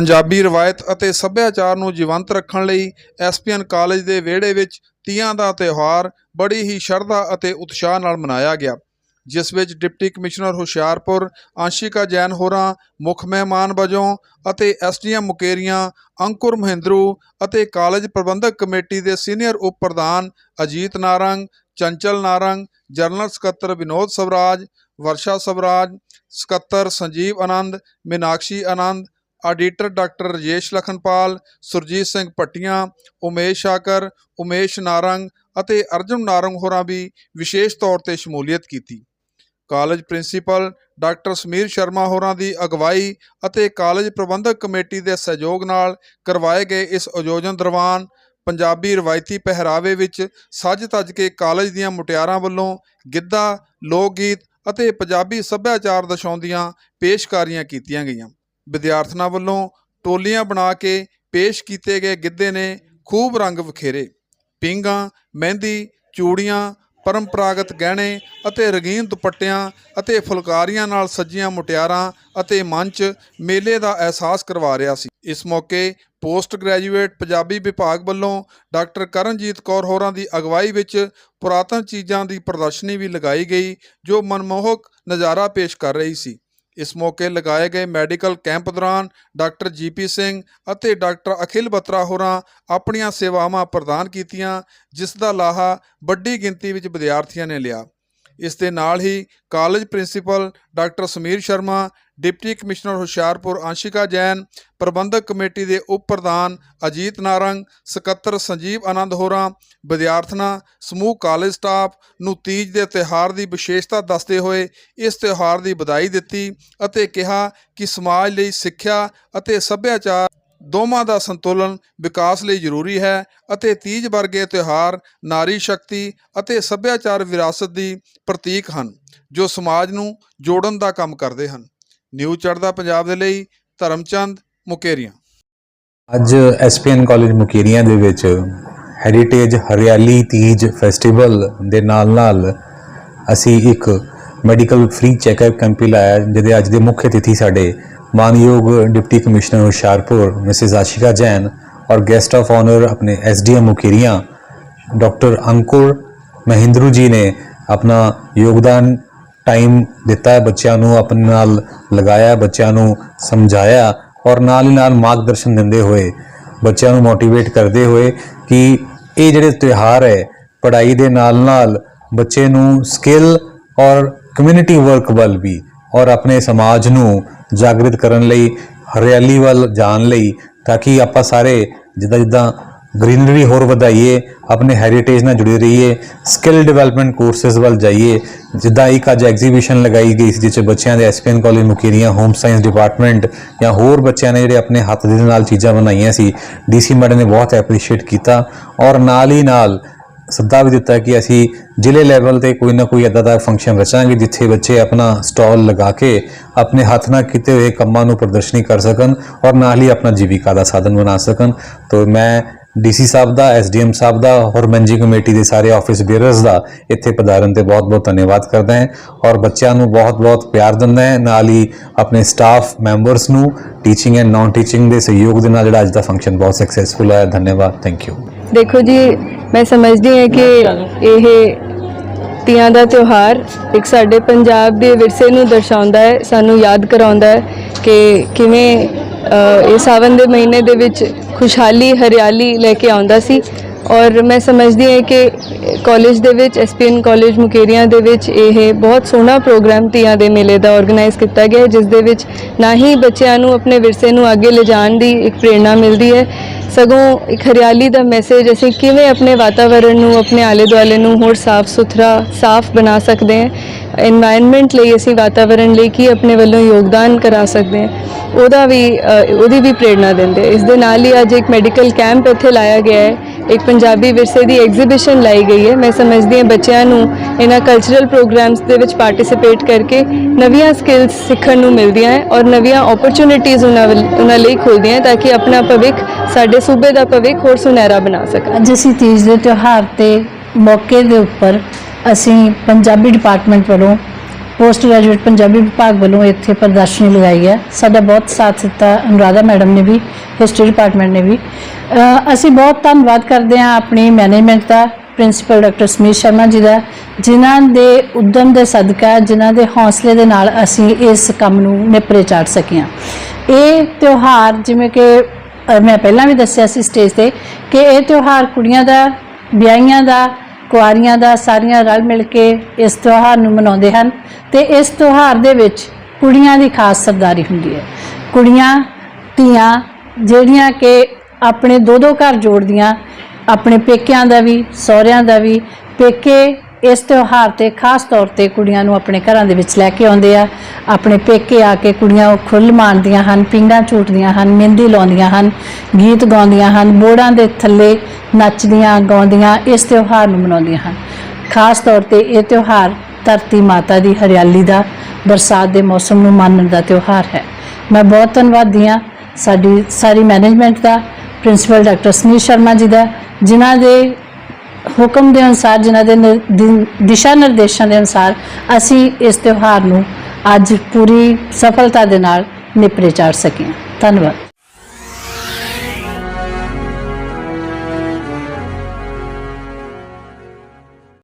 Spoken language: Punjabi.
ਪੰਜਾਬੀ ਰਵਾਇਤ ਅਤੇ ਸੱਭਿਆਚਾਰ ਨੂੰ ਜੀਵੰਤ ਰੱਖਣ ਲਈ ਐਸਪੀਐਨ ਕਾਲਜ ਦੇ ਵਿਹੜੇ ਵਿੱਚ ਤੀਆਂ ਦਾ ਤਿਉਹਾਰ ਬੜੀ ਹੀ ਸ਼ਰਧਾ ਅਤੇ ਉਤਸ਼ਾਹ ਨਾਲ ਮਨਾਇਆ ਗਿਆ, ਜਿਸ ਵਿੱਚ ਡਿਪਟੀ ਕਮਿਸ਼ਨਰ ਹੁਸ਼ਿਆਰਪੁਰ ਆਂਸ਼ਿਕਾ ਜੈਨ ਹੋਰਾਂ, ਮੁੱਖ ਮਹਿਮਾਨ ਵਜੋਂ ਅਤੇ ਐਸਡੀਐਮ ਮੁਕੇਰੀਆਂ, ਅੰਕੁਰ ਮਹਿੰਦਰੂ ਅਤੇ ਕਾਲਜ ਪ੍ਰਬੰਧਕ ਕਮੇਟੀ ਦੇ ਸੀਨੀਅਰ ਉਪ ਪ੍ਰਧਾਨ ਅਜੀਤ ਨਾਰੰਗ, ਚੰਚਲ ਨਾਰੰਗ ਜਨਰਲ ਸਕੱਤਰ ਵਿਨੋਦ ਸਵਰਾਜ, ਵਰਸ਼ਾ ਸਵਰਾਜ, ਸਕੱਤਰ ਸੰਜੀਵ ਆਨੰਦ, ਮੀਨਾਕਸ਼ੀ ਆਨੰਦ ਆਡੀਟਰ ਡਾਕਟਰ ਰਜੇਸ਼ ਲਖਨਪਾਲ, ਸੁਰਜੀਤ ਸਿੰਘ ਪੱਟੀਆਂ ਉਮੇਸ਼ ਸ਼ਾਕਰ, ਉਮੇਸ਼ ਨਾਰੰਗ ਅਤੇ ਅਰਜੁਨ ਨਾਰੰਗ ਹੋਰਾਂ ਵੀ ਵਿਸ਼ੇਸ਼ ਤੌਰ ਤੇ ਸ਼ਮੂਲੀਅਤ ਕੀਤੀ। College principal doctor Sameer Sharma ਹੋਰਾਂ ਦੀ ਅਗਵਾਈ ਅਤੇ ਕਾਲਜ ਪ੍ਰਬੰਧਕ ਕਮੇਟੀ ਦੇ ਸਹਿਯੋਗ ਨਾਲ ਕਰਵਾਏ ਗਏ ਇਸ ਆਯੋਜਨ ਦੌਰਾਨ ਪੰਜਾਬੀ ਰਵਾਇਤੀ ਪਹਿਰਾਵੇ ਵਿੱਚ ਸੱਜ ਤੱਜ ਕੇ ਕਾਲਜ ਦੀਆਂ ਮੁਟਿਆਰਾਂ ਵੱਲੋਂ ਗਿੱਧਾ, ਲੋਕ ਗੀਤ ਅਤੇ ਪੰਜਾਬੀ ਸੱਭਿਆਚਾਰ ਦਰਸਾਉਂਦੀਆਂ ਪੇਸ਼ਕਾਰੀਆਂ ਕੀਤੀਆਂ ਗਈਆਂ। ਵਿਦਿਆਰਥਣਾਂ ਵੱਲੋਂ ਟੋਲੀਆਂ ਬਣਾ ਕੇ ਪੇਸ਼ ਕੀਤੇ ਗਏ ਗਿੱਧੇ ਨੇ ਖੂਬ ਰੰਗ ਵਿਖੇਰੇ। ਪਿੰਗਾਂ ਮਹਿੰਦੀ, ਚੂੜੀਆਂ, ਪਰੰਪਰਾਗਤ ਗਹਿਣੇ ਅਤੇ ਰੰਗੀਨ ਦੁਪੱਟਿਆਂ ਅਤੇ ਫੁਲਕਾਰੀਆਂ ਨਾਲ ਸੱਜੀਆਂ ਮੁਟਿਆਰਾਂ ਅਤੇ ਮੰਚ ਮੇਲੇ ਦਾ ਅਹਿਸਾਸ ਕਰਵਾ ਰਿਹਾ ਸੀ। ਇਸ ਮੌਕੇ ਪੋਸਟ ਗ੍ਰੈਜੂਏਟ ਪੰਜਾਬੀ ਵਿਭਾਗ ਵੱਲੋਂ ਡਾਕਟਰ ਕਰਨਜੀਤ ਕੌਰ ਹੋਰਾਂ ਦੀ ਅਗਵਾਈ ਵਿੱਚ ਪੁਰਾਤਨ ਚੀਜ਼ਾਂ ਦੀ ਪ੍ਰਦਰਸ਼ਨੀ ਵੀ ਲਗਾਈ ਗਈ, ਜੋ ਮਨਮੋਹਕ ਨਜ਼ਾਰਾ ਪੇਸ਼ ਕਰ ਰਹੀ ਸੀ। ਇਸ ਮੌਕੇ ਲਗਾਏ ਗਏ ਮੈਡੀਕਲ ਕੈਂਪ ਦੌਰਾਨ ਡਾਕਟਰ ਜੀਪੀ ਸਿੰਘ ਅਤੇ ਡਾਕਟਰ ਅਖਿਲ ਬਤਰਾ ਹੋਰਾਂ ਆਪਣੀਆਂ ਸੇਵਾਵਾਂ ਪ੍ਰਦਾਨ ਕੀਤੀਆਂ, ਜਿਸ ਦਾ ਲਾਹਾ ਵੱਡੀ ਗਿਣਤੀ ਵਿੱਚ ਵਿਦਿਆਰਥੀਆਂ ਨੇ ਲਿਆ। ਇਸ ਦੇ ਨਾਲ ਹੀ college principal doctor Sameer Sharma, deputy commissioner Hoshiarpur Anshika Jain, ਪ੍ਰਬੰਧਕ ਕਮੇਟੀ ਦੇ ਉਪ ਪ੍ਰਧਾਨ ਅਜੀਤ ਨਾਰੰਗ, ਸਕੱਤਰ ਸੰਜੀਵ ਆਨੰਦ ਹੋਰਾਂ, ਵਿਦਿਆਰਥਣਾਂ, ਸਮੂਹ ਕਾਲਜ ਸਟਾਫ ਨੂੰ ਤੀਜ ਦੇ ਤਿਉਹਾਰ ਦੀ ਵਿਸ਼ੇਸ਼ਤਾ ਦੱਸਦੇ ਹੋਏ ਇਸ ਤਿਉਹਾਰ ਦੀ ਵਧਾਈ ਦਿੱਤੀ ਅਤੇ ਕਿਹਾ ਕਿ ਸਮਾਜ ਲਈ ਸਿੱਖਿਆ ਅਤੇ ਸੱਭਿਆਚਾਰ ਦੋਵਾਂ ਦਾ ਸੰਤੁਲਨ ਵਿਕਾਸ ਲਈ ਜ਼ਰੂਰੀ ਹੈ ਅਤੇ ਤੀਜ ਵਰਗੇ ਤਿਉਹਾਰ, ਨਾਰੀ ਸ਼ਕਤੀ ਅਤੇ ਸੱਭਿਆਚਾਰ ਵਿਰਾਸਤ ਦੀ ਪ੍ਰਤੀਕ ਹਨ, ਜੋ ਸਮਾਜ ਨੂੰ ਜੋੜਨ ਦਾ ਕੰਮ ਕਰਦੇ ਹਨ। ਨਿਊ ਚੜ੍ਹਦਾ ਪੰਜਾਬ ਦੇ ਲਈ, ਧਰਮਚੰਦ ਮੁਕੇਰੀਆਂ। ਅੱਜ ਐਸਪੀਐਨ ਕਾਲਜ ਮੁਕੇਰੀਆਂ ਦੇ ਵਿੱਚ ਹੈਰੀਟੇਜ ਹਰਿਆਲੀ ਤੀਜ ਫੈਸਟੀਵਲ ਦੇ ਨਾਲ-ਨਾਲ ਅਸੀਂ ਇੱਕ ਮੈਡੀਕਲ ਫ੍ਰੀ ਚੈੱਕਅਪ ਕੈਂਪ ਵੀ ਲਾਇਆ, ਜਿਹਦੇ ਅੱਜ ਦੇ ਮੁੱਖ ਅਤਿਥੀ ਸਾਡੇ ਮਾਨਯੋਗ deputy commissioner Hoshiarpur, Mrs Ashika Jain ਔਰ ਗੈਸਟ ਆਫ ਆਨਰ ਆਪਣੇ ਐਸਡੀਐਮ ਮੁਕੇਰੀਆਂ, ਡਾਕਟਰ ਅੰਕੁਰ ਮਹਿੰਦਰੂ ਜੀ ਨੇ ਆਪਣਾ ਯੋਗਦਾਨ ਟਾਈਮ ਦਿੱਤਾ ਹੈ ਬੱਚਿਆਂ ਨੂੰ, ਆਪਣੇ ਨਾਲ ਲਗਾਇਆ, ਬੱਚਿਆਂ ਨੂੰ ਸਮਝਾਇਆ ਔਰ ਨਾਲ ਹੀ ਨਾਲ ਮਾਰਗਦਰਸ਼ਨ ਦਿੰਦੇ ਹੋਏ, ਬੱਚਿਆਂ ਨੂੰ ਮੋਟੀਵੇਟ ਕਰਦੇ ਹੋਏ ਕਿ ਇਹ ਜਿਹੜੇ ਤਿਉਹਾਰ ਹੈ, ਪੜ੍ਹਾਈ ਦੇ ਨਾਲ ਨਾਲ ਬੱਚੇ ਨੂੰ ਸਕਿੱਲ ਔਰ ਕਮਿਊਨਿਟੀ ਵਰਕ ਵੱਲ ਵੀ ਔਰ ਆਪਣੇ ਸਮਾਜ ਨੂੰ ਜਾਗਰਿਤ ਕਰਨ ਲਈ, ਹਰਿਆਲੀ ਵੱਲ ਜਾਣ ਲਈ, ਤਾਂ ਕਿ ਆਪਾਂ ਸਾਰੇ ਜਿੱਦਾਂ ਜਿੱਦਾਂ ਗ੍ਰੀਨਰੀ ਹੋਰ ਵਧਾਈਏ, ਆਪਣੇ ਹੈਰੀਟੇਜ ਨਾਲ ਜੁੜੇ ਰਹੀਏ ਸਕਿੱਲ ਡਿਵੈਲਪਮੈਂਟ ਕੋਰਸਸ ਵੱਲ ਜਾਈਏ, ਜਿੱਦਾਂ ਇੱਕ ਅੱਜ ਐਗਜ਼ੀਬਿਸ਼ਨ ਲਗਾਈ ਗਈ ਸੀ ਜਿਸ 'ਚ ਬੱਚਿਆਂ ਦੇ SPN college Mukerian home science department ਜਾਂ ਹੋਰ ਬੱਚਿਆਂ ਨੇ ਜਿਹੜੇ ਆਪਣੇ ਹੱਥ ਦੇ ਨਾਲ ਚੀਜ਼ਾਂ ਬਣਾਈਆਂ ਸੀ ਡੀਸੀ ਮੈਡਮ ਨੇ ਬਹੁਤ ਐਪਰੀਸ਼ੀਏਟ ਕੀਤਾ ਔਰ ਨਾਲ ਹੀ ਨਾਲ ਸੱਦਾ ਵੀ ਦਿੱਤਾ ਕਿ ਅਸੀਂ ਜ਼ਿਲ੍ਹੇ ਲੈਵਲ ਤੇ ਕੋਈ ਨਾ ਕੋਈ ਇਦਾਂ ਦਾ ਫੰਕਸ਼ਨ ਰਚਾਂਗੇ ਜਿੱਥੇ ਬੱਚੇ ਆਪਣਾ ਸਟਾਲ ਲਗਾ ਕੇ ਆਪਣੇ ਹੱਥ ਨਾਲ ਕੀਤੇ ਹੋਏ ਕੰਮਾਂ ਨੂੰ ਪ੍ਰਦਰਸ਼ਨੀ ਕਰ ਸਕਣ ਔਰ ਨਾਲ ਹੀ ਆਪਣਾ ਜੀਵਿਕਾ ਦਾ ਸਾਧਨ ਬਣਾ ਸਕਣ। ਤੋਂ ਮੈਂ ਡੀਸੀ ਸਾਹਿਬ ਦਾ ਐਸਡੀਐਮ ਸਾਹਿਬ ਦਾ ਔਰ ਮੰਜੀ ਕਮੇਟੀ ਦੇ ਸਾਰੇ ਆਫਿਸ ਬੇਅਰਸ ਦਾ ਇੱਥੇ ਪਧਾਰਨ ਤੇ ਬਹੁਤ-ਬਹੁਤ ਧੰਨਵਾਦ ਕਰਦਾ ਹਾਂ ਔਰ ਬੱਚਿਆਂ ਨੂੰ ਬਹੁਤ-ਬਹੁਤ ਪਿਆਰ ਦਿੰਦਾ ਹਾਂ। ਨਾਲ ਹੀ ਆਪਣੇ ਸਟਾਫ ਮੈਂਬਰਸ ਨੂੰ ਟੀਚਿੰਗ ਐਂਡ ਨਾਨ ਟੀਚਿੰਗ ਦੇ ਸਹਿਯੋਗ ਦੇ ਨਾਲ ਜਿਹੜਾ ਅੱਜ ਦਾ ਫੰਕਸ਼ਨ ਬਹੁਤ ਸਕਸੈਸਫੁਲ ਹੋਇਆ। ਧੰਨਵਾਦ। ਥੈਂਕ ਯੂ ਦੇਖੋ ਜੀ ਮੈਂ ਸਮਝਦੀ ਹਾਂ ਕਿ ਇਹ ਤੀਆਂ ਦਾ ਤਿਉਹਾਰ ਇੱਕ ਸਾਡੇ ਪੰਜਾਬ ਦੇ ਵਿਰਸੇ ਨੂੰ ਦਰਸਾਉਂਦਾ ਹੈ, ਸਾਨੂੰ ਯਾਦ ਕਰਾਉਂਦਾ ਹੈ ਕਿ ਕਿਵੇਂ ਇਹ ਸਾਵਨ ਦੇ ਮਹੀਨੇ ਦੇ ਵਿੱਚ ਖੁਸ਼ਹਾਲੀ, ਹਰਿਆਲੀ ਲੈ ਕੇ ਆਉਂਦਾ ਸੀ। ਔਰ ਮੈਂ ਸਮਝਦੀ ਹਾਂ ਕਿ ਕਾਲਜ ਦੇ ਵਿੱਚ ਐਸਪੀਐਨ ਕਾਲਜ ਮੁਕੇਰੀਆਂ ਦੇ ਵਿੱਚ ਇਹ ਬਹੁਤ ਸੋਹਣਾ ਪ੍ਰੋਗਰਾਮ ਧੀਆਂ ਦੇ ਮੇਲੇ ਦਾ ਆਰਗੇਨਾਈਜ਼ ਕੀਤਾ ਗਿਆ ਜਿਸ ਦੇ ਵਿੱਚ ਨਾ ਹੀ ਬੱਚਿਆਂ ਨੂੰ ਆਪਣੇ ਵਿਰਸੇ ਨੂੰ ਅੱਗੇ ਲਿਜਾਣ ਦੀ ਇੱਕ ਪ੍ਰੇਰਣਾ ਮਿਲਦੀ ਹੈ, ਸਗੋਂ ਇੱਕ ਹਰਿਆਲੀ ਦਾ ਮੈਸੇਜ ਅਸੀਂ ਕਿਵੇਂ ਆਪਣੇ ਵਾਤਾਵਰਣ ਨੂੰ, ਆਪਣੇ ਆਲੇ ਦੁਆਲੇ ਨੂੰ ਹੋਰ ਸਾਫ਼ ਸੁਥਰਾ, ਸਾਫ਼ ਬਣਾ ਸਕਦੇ ਹਾਂ এনवायरमेंट ਲਈ ਅਸੀਂ ਵਾਤਾਵਰਣ ਲਈ ਕੀ ਆਪਣੇ ਵੱਲੋਂ ਯੋਗਦਾਨ ਕਰਾ ਸਕਦੇ ਹਾਂ, ਉਹਦਾ ਵੀ ਉਹਦੀ ਵੀ ਪ੍ਰੇਰਣਾ ਦਿੰਦੇ ਇਸ ਦੇ ਨਾਲ ਹੀ ਅੱਜ ਇੱਕ ਮੈਡੀਕਲ ਕੈਂਪ ਇੱਥੇ ਲਾਇਆ ਗਿਆ ਹੈ ਇੱਕ ਪੰਜਾਬੀ ਵਿਰਸੇ ਦੀ ਐਗਜ਼ੀਬਿਸ਼ਨ ਲਾਈ ਗਈ ਹੈ। ਮੈਂ ਸਮਝਦੀ ਹਾਂ ਬੱਚਿਆਂ ਨੂੰ ਇਹਨਾਂ ਕਲਚਰਲ ਪ੍ਰੋਗਰਾਮਸ ਦੇ ਵਿੱਚ ਪਾਰਟਿਸਿਪੇਟ ਕਰਕੇ ਨਵੀਆਂ ਸਕਿੱਲਸ ਸਿੱਖਣ ਨੂੰ ਮਿਲਦੀਆਂ ਹੈ ਔਰ ਨਵੀਆਂ ਓਪਰਚੁਨਿਟੀਆਂ ਉਹਨਾਂ ਵੱਲ ਉਹਨਾਂ ਲਈ ਖੁੱਲਦੀਆਂ ਤਾਂ ਕਿ ਆਪਣਾ ਭਵਿੱਖ ਸਾਡੇ ਸੂਬੇ ਦਾ ਭਵਿੱਖ ਹੋਰ ਸੁਨਹਿਰਾ ਬਣਾ ਸਕਣ। ਅੱਜ ਅਸੀਂ ਤੀਜ ਦੇ ਤਿਉਹਾਰ ਤੇ ਮੌਕੇ ਦੇ ਉੱਪਰ ਅਸੀਂ ਪੰਜਾਬੀ ਡਿਪਾਰਟਮੈਂਟ ਵੱਲੋਂ ਪੋਸਟ ਗ੍ਰੈਜੂਏਟ ਪੰਜਾਬੀ ਵਿਭਾਗ ਵੱਲੋਂ ਇੱਥੇ ਪ੍ਰਦਰਸ਼ਨੀ ਲਗਾਈ ਹੈ। ਸਾਡਾ ਬਹੁਤ ਸਾਥ ਦਿੱਤਾ ਅਨੁਰਾਧਾ ਮੈਡਮ ਨੇ ਵੀ, ਹਿਸਟਰੀ ਡਿਪਾਰਟਮੈਂਟ ਨੇ ਵੀ। ਅਸੀਂ ਬਹੁਤ ਧੰਨਵਾਦ ਕਰਦੇ ਹਾਂ ਆਪਣੀ ਮੈਨੇਜਮੈਂਟ ਦਾ, ਪ੍ਰਿੰਸੀਪਲ ਡਾਕਟਰ ਸਮੀਰ ਸ਼ਰਮਾ ਜੀ ਦਾ, ਜਿਨ੍ਹਾਂ ਦੇ ਉਦਮ ਦੇ ਸਦਕਾ, ਜਿਨ੍ਹਾਂ ਦੇ ਹੌਸਲੇ ਦੇ ਨਾਲ ਅਸੀਂ ਇਸ ਕੰਮ ਨੂੰ ਨਿਪਰੇ ਚਾੜ ਸਕੀਆਂ। ਇਹ ਤਿਉਹਾਰ ਜਿਵੇਂ ਕਿ ਮੈਂ ਪਹਿਲਾਂ ਵੀ ਦੱਸਿਆ ਸੀ ਸਟੇਜ ਤੇ, ਕਿ ਇਹ ਤਿਉਹਾਰ ਕੁੜੀਆਂ ਦਾ, ਵਿਆਹੀਆਂ ਦਾ ਕੁਆਰੀਆਂ ਦਾ ਸਾਰੀਆਂ ਰਲ ਮਿਲ ਕੇ ਇਸ ਤਿਉਹਾਰ ਨੂੰ ਮਨਾਉਂਦੇ ਹਨ ਤੇ ਇਸ ਤਿਉਹਾਰ ਦੇ ਵਿੱਚ ਕੁੜੀਆਂ ਦੀ ਖਾਸ ਸਰਦਾਰੀ ਹੁੰਦੀ ਹੈ। ਕੁੜੀਆਂ, ਧੀਆਂ ਜਿਹੜੀਆਂ ਕਿ ਆਪਣੇ ਦੋ ਦੋ ਘਰ ਜੋੜਦੀਆਂ, ਆਪਣੇ ਪੇਕਿਆਂ ਦਾ ਵੀ, ਸਹੁਰਿਆਂ ਦਾ ਵੀ, ਪੇਕੇ ਇਸ ਤਿਉਹਾਰ ਤੇ ਖਾਸ ਤੌਰ ਤੇ ਕੁੜੀਆਂ ਨੂੰ ਆਪਣੇ ਘਰਾਂ ਦੇ ਵਿੱਚ ਲੈ ਕੇ ਆਉਂਦੇ ਆ। ਆਪਣੇ ਪੇਕੇ ਆ ਕੇ ਕੁੜੀਆਂ ਉਹ ਖੁੱਲ੍ਹ ਮਾਣਦੀਆਂ ਹਨ ਪਿੰਡਾਂ ਝੂਟਦੀਆਂ ਹਨ, ਮਹਿੰਦੀ ਲਾਉਂਦੀਆਂ ਹਨ, ਗੀਤ ਗਾਉਂਦੀਆਂ ਹਨ, ਬੋੜਾਂ ਦੇ ਥੱਲੇ ਨੱਚਦੀਆਂ, ਗਾਉਂਦੀਆਂ, ਇਸ ਤਿਉਹਾਰ ਨੂੰ ਮਨਾਉਂਦੀਆਂ ਹਨ। ਖਾਸ ਤੌਰ ਤੇ ਇਹ ਤਿਉਹਾਰ ਧਰਤੀ ਮਾਤਾ ਦੀ ਹਰਿਆਲੀ ਦਾ, ਬਰਸਾਤ ਦੇ ਮੌਸਮ ਨੂੰ ਮਾਨਣ ਦਾ ਤਿਉਹਾਰ ਹੈ। ਮੈਂ ਬਹੁਤ ਧੰਨਵਾਦੀ ਹਾਂ ਸਾਡੀ ਸਾਰੀ ਮੈਨੇਜਮੈਂਟ ਦਾ ਪ੍ਰਿੰਸੀਪਲ ਡਾਕਟਰ ਸੁਨੀਲ ਸ਼ਰਮਾ ਜੀ ਦਾ, ਜਿਨ੍ਹਾਂ ਦੇ ਹੁਕਮ ਦੇ ਅਨੁਸਾਰ, ਜਿਨ੍ਹਾਂ ਦੇ ਨਿਰ- ਦਿ- ਦਿਸ਼ਾ ਨਿਰਦੇਸ਼ਾਂ ਦੇ ਅਨੁਸਾਰ ਅਸੀਂ ਇਸ ਤਿਉਹਾਰ ਨੂੰ ਅੱਜ ਪੂਰੀ ਸਫਲਤਾ ਦੇ ਨਾਲ ਨਿਪਰੇ ਚਾੜ ਸਕੀਏ ਧੰਨਵਾਦ।